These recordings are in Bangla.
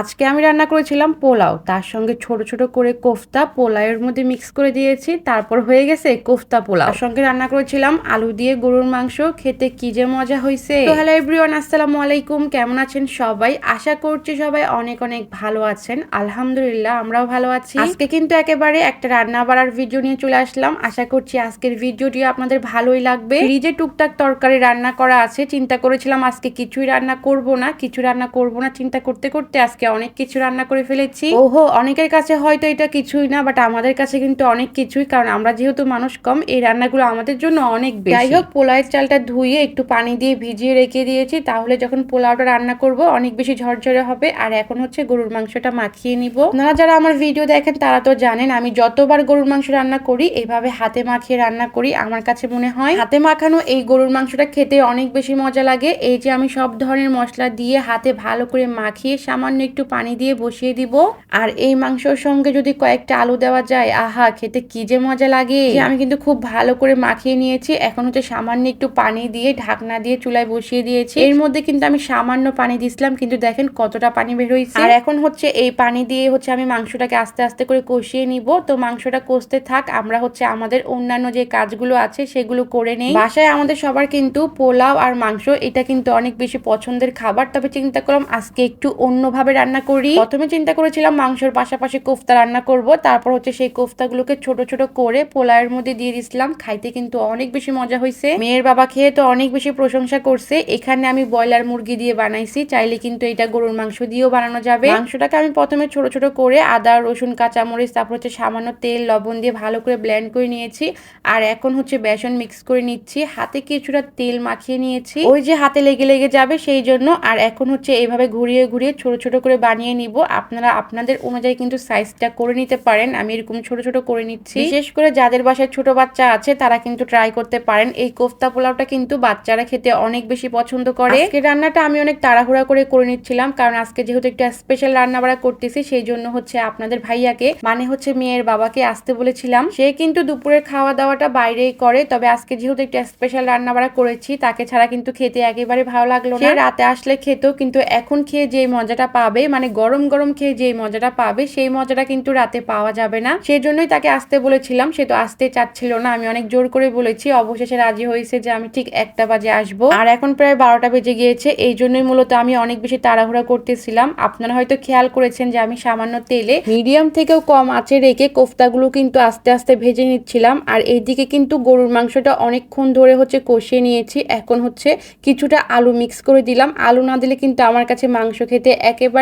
আজকে আমি রান্না করেছিলাম পোলাও। তার সঙ্গে ছোট ছোট করে কোফতা, পোলাওয়ের মধ্যে মিক্স করে দিয়েছি। তারপর হয়ে গেছে কোফতা পোলাও। তার সঙ্গে রান্না করেছিলাম আলু দিয়ে গরুর মাংস। খেতে কি যে মজা হয়েছে হ্যালো এভরিওয়ান আসসালামু আলাইকুম। কেমন আছেন সবাই? আশা করছি সবাই অনেক অনেক ভালো আছেন। আলহামদুলিল্লাহ, আমরাও ভালো আছি। আজকে কিন্তু একেবারে একটা রান্না বাড়ার ভিডিও নিয়ে চলে আসলাম। আশা করছি আজকের ভিডিওটি আপনাদের ভালোই লাগবে। ফ্রিজে টুকটাক তরকারি রান্না করা আছে। চিন্তা করেছিলাম আজকে কিছুই রান্না করব না, কিছু রান্না করব না। চিন্তা করতে করতে আজকে অনেক কিছু রান্না করে ফেলেছি। ওহো। অনেকের কাছে হয়তো এটা কিছুই না বাট আমাদের কাছে কিন্তু অনেক কিছুই কারণ আমরা যেহেতু মানুষ কম এই রান্নাগুলো আমাদের জন্য অনেক বেশি। যাই হোক পোলাওয়ের চালটা ধুয়ে একটু পানি দিয়ে ভিজিয়ে রেখে দিয়েছি। তাহলে যখন পোলাওটা রান্না করব অনেক বেশি ঝরঝরে হবে। আর এখন হচ্ছে গরুর মাংসটা মাখিয়ে নিব। আপনারা যারা আমার ভিডিও দেখেন তারা তো জানেন আমি যতবার গরুর মাংস রান্না করি এভাবে হাতে মাখিয়ে রান্না করি আমার কাছে মনে হয়। হাতে মাখানো এই গরুর মাংসটা খেতে অনেক বেশি মজা লাগে। এই যে আমি সব ধরনের মশলা দিয়ে হাতে ভালো করে মাখিয়ে সামান্য একটু পানি দিয়ে বসিয়ে দিব। আর এই মাংসর সঙ্গে যদি কয়েকটা আলু দেওয়া যায়, আহা, খেতে কি যে মজা লাগে। আমি কিন্তু খুব ভালো করে মাখিয়ে নিয়েছি। এখন হচ্ছে সামান্য একটু পানি দিয়ে ঢাকনা দিয়ে চুলায় বসিয়ে দিয়েছি। এর মধ্যে কিন্তু আমি সামান্য পানি দিছিলাম কিন্তু দেখেন কতটা পানি বের হয়েছে। আর এখন হচ্ছে এই পানি দিয়ে হচ্ছে আমি মাংসটাকে আস্তে আস্তে করে কষিয়ে নিব। তো মাংসটা কষতে থাক, আমরা হচ্ছে আমাদের অন্যান্য যে কাজগুলো আছে, সেগুলো করে নেই। বাসায় আমাদের সবার কিন্তু পোলাও আর মাংস, এটা কিন্তু অনেক বেশি পছন্দের খাবার। তবে চিন্তা করলাম আজকে একটু অন্যভাবে রান্না করি। প্রথমে চিন্তা করেছিলাম মাংসের পাশাপাশি কোফতা রান্না করব। তারপর হচ্ছে সেই কোফতাগুলোকে ছোট ছোট করে পোলাওয়ের মধ্যে দিয়ে দিছিলাম। খাইতে কিন্তু অনেক বেশি মজা হয়েছে মেয়ের বাবা খেয়ে তো অনেক বেশি প্রশংসা করছে। এখানে আমি ব্রয়লার মুরগি দিয়ে বানাইছি। চাইলে কিন্তু এটা গরুর মাংস দিয়েও বানানো যাবে। মাংসটাকে আমি প্রথমে ছোট ছোট করে আদা, রসুন, কাঁচামরিচ, তারপর হচ্ছে সামান্য তেল, লবণ দিয়ে ভালো করে ব্লেন্ড করে নিয়েছি। আর এখন হচ্ছে বেসন মিক্স করে নিচ্ছি। হাতে কিছুটা তেল মাখিয়ে নিয়েছি। ওই যে হাতে লেগে লেগে যাবে সেই জন্য। আর এখন হচ্ছে এইভাবে ঘুরিয়ে ঘুরিয়ে ছোট ছোট করে বানিয়ে নিব। আপনারা আপনাদের অনুযায়ী কিন্তু সাইজটা করে নিতে পারেন। আমি এরকম ছোট ছোট করে নিচ্ছি। বিশেষ করে যাদের বাসায় ছোট বাচ্চা আছে তারা কিন্তু ট্রাই করতে পারেন। এই কোফতা পোলাওটা কিন্তু বাচ্চারা খেতে অনেক বেশি পছন্দ করে। আজকে রান্নাটা আমি অনেক তাড়াহুড়া করে করে নিচ্ছিলাম কারণ আজকে যেহেতু একটা স্পেশাল রান্না বাড়া করতেছি সেই জন্য হচ্ছে আপনাদের ভাইয়াকে মানে হচ্ছে মেয়ের বাবাকে আসতে বলেছিলাম। সে কিন্তু দুপুরের খাওয়া দাওয়াটা বাইরেই করে তবে আজকে যেহেতু একটা স্পেশাল রান্না বাড়া করেছি তাকে ছাড়া কিন্তু খেতে একেবারে ভালো লাগল না। রাতে আসলে খেতো কিন্তু এখন খেয়ে যে মজাটা পাবে মানে গরম গরম খেয়ে যে মজাটা পাবে, সেই মজাটা কিন্তু রাতে পাওয়া যাবে না। সেই জন্যই তাকে আসতে বলেছিলাম, সে তো আসতে চাচ্ছিল না। আমি অনেক জোর করে বলেছি, অবশেষে রাজি হয়েছে যে আমি ঠিক একটা বাজে আসব। আর এখন প্রায় বারোটা বেজে গিয়েছে, এই জন্যই মূলত আমি অনেক বেশি তাড়াহুড়া করতেছিলাম। আপনারা হয়তো খেয়াল করেছেন যে আমি সামান্য তেলে মিডিয়াম থেকেও কম আঁচে রেখে কোফতাগুলো কিন্তু আস্তে আস্তে ভেজে নিচ্ছিলাম। আর এইদিকে কিন্তু গরুর মাংসটা অনেকক্ষণ ধরে হচ্ছে কষিয়ে নিয়েছি। এখন হচ্ছে কিছুটা আলু মিক্স করে দিলাম। আলু না দিলে কিন্তু আমার কাছে মাংস খেতে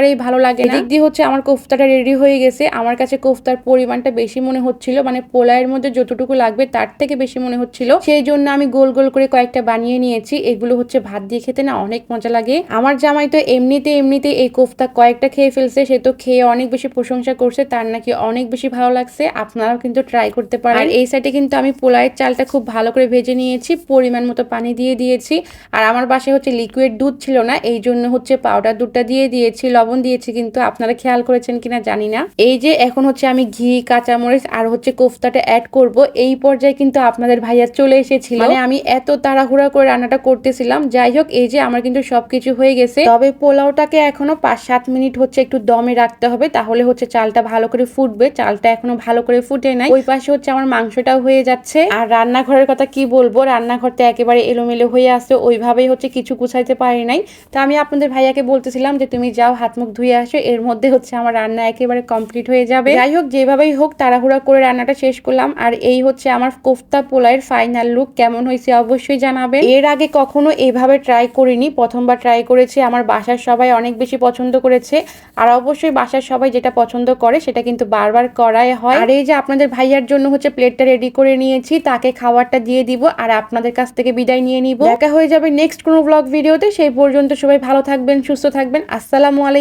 একেবারেই ভালো লাগে এদিক দিয়ে হচ্ছে আমার কোফতাটা রেডি হয়ে গেছে। আমার কাছে কোফতার পরিমাণটা বেশি মনে হচ্ছিল মানে পোলায়ের মধ্যে যতটুকু লাগবে তার থেকে বেশি মনে হচ্ছিল। সেই জন্য আমি গোল গোল করে কয়েকটা বানিয়ে নিয়েছি। এগুলো হচ্ছে ভাত দিয়ে খেতে না অনেক মজা লাগে। আমার জামাই তো এমনিতে এমনিতে এই কোফতা কয়েকটা খেয়ে ফেলছে। সে তো খেয়ে অনেক বেশি প্রশংসা করছে। তার নাকি অনেক বেশি ভালো লাগছে। আপনারাও কিন্তু ট্রাই করতে পারেন। এই সাইডে কিন্তু আমি পোলায়ের চালটা খুব ভালো করে ভেজে নিয়েছি। পরিমাণ মতো পানি দিয়ে দিয়েছি। আর আমার বাসায় হচ্ছে লিকুইড দুধ ছিল না। এই জন্য হচ্ছে পাউডার দুধটা দিয়ে দিয়েছি। লবণ দিয়েছি, কিন্তু আপনারা খেয়াল করেছেন কিনা জানি না। এই যে এখন হচ্ছে আমি ঘি, কাঁচামরিচ আর হচ্ছে কোফতাটা অ্যাড করব, এই পর্যায়ে কিন্তু আপনাদের ভাইয়া চলে এসেছিল। মানে আমি এত তাড়াহুড়া করে রান্নাটা করতেছিলাম। যাই হোক, এই যে আমার কিন্তু সবকিছু হয়ে গেছে। তবে পোলাওটাকে এখনও পাঁচ সাত মিনিট হচ্ছে একটু দমে রাখতে হবে, তাহলে হচ্ছে চালটা ভালো করে ফুটবে। চালটা এখনও ভালো করে ফুটে নাই। ওই পাশে হচ্ছে আমার মাংসটাও হয়ে যাচ্ছে। আর রান্নাঘরের কথা কি বলব রান্নাঘরটা একেবারে এলোমেলো হয়ে আসছে ওইভাবেই হচ্ছে কিছু গুছাইতে পারি নাই। তো আমি আপনাদের ভাইয়াকে বলতেছিলাম যে, তুমি যাও, হাত মুখ ধুয়ে আসো, এর মধ্যে হচ্ছে আমার রান্না একেবারে কমপ্লিট হয়ে যাবে। যাই হোক, যেভাবেই হোক, তাড়াহুড়া করে রান্নাটা শেষ করলাম। আর এই হচ্ছে আমার কোফতা পোলাইয়ের ফাইনাল লুক কেমন হয়েছে অবশ্যই জানাবে। এর আগে কখনো এইভাবে ট্রাই করিনি, প্রথমবার ট্রাই করেছি, আমার বাসার সবাই অনেক বেশি পছন্দ করেছে। আর অবশ্যই বাসার সবাই যেটা পছন্দ করে, সেটা কিন্তু বারবার করাই হয়। আর এই যে আপনাদের ভাইয়ার জন্য হচ্ছে প্লেটটা রেডি করে নিয়েছি, তাকে খাবারটা দিয়ে দিব, আর আপনাদের কাছ থেকে বিদায় নিয়ে নিব। দেখা হয়ে যাবে নেক্সট কোনো ব্লগ ভিডিওতে সেই পর্যন্ত সবাই ভালো থাকবেন, সুস্থ থাকবেন। আসসালামু